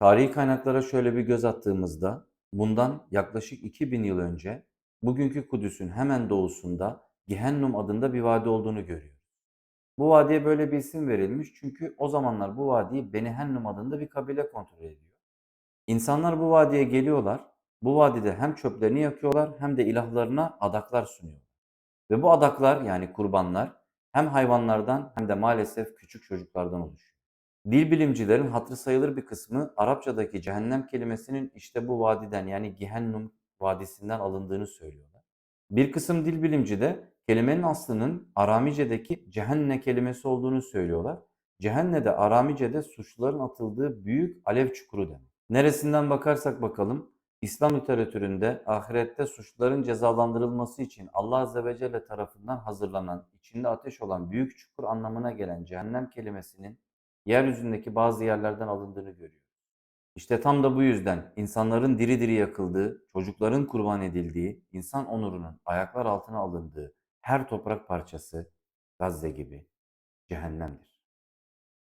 Tarihi kaynaklara şöyle bir göz attığımızda bundan yaklaşık 2000 yıl önce bugünkü Kudüs'ün hemen doğusunda Gihennum adında bir vadi olduğunu görüyoruz. Bu vadiye böyle bir isim verilmiş çünkü o zamanlar bu vadiyi Beni Hennum adında bir kabile kontrol ediyor. İnsanlar bu vadiye geliyorlar. Bu vadide hem çöplerini yakıyorlar hem de ilahlarına adaklar sunuyorlar. Ve bu adaklar yani kurbanlar hem hayvanlardan hem de maalesef küçük çocuklardan oluşuyor. Dil bilimcilerin hatırı sayılır bir kısmı Arapçadaki cehennem kelimesinin işte bu vadiden yani Gihennum vadisinden alındığını söylüyorlar. Bir kısım dil bilimci de kelimenin aslının Aramice'deki cehenne kelimesi olduğunu söylüyorlar. Cehenne de Aramice'de suçluların atıldığı büyük alev çukuru demek. Neresinden bakarsak bakalım İslam literatüründe ahirette suçluların cezalandırılması için Allah Azze ve Celle tarafından hazırlanan, içinde ateş olan büyük çukur anlamına gelen cehennem kelimesinin yeryüzündeki bazı yerlerden alındığını görüyoruz. İşte tam da bu yüzden insanların diri diri yakıldığı, çocukların kurban edildiği, insan onurunun ayaklar altına alındığı her toprak parçası Gazze gibi cehennemdir.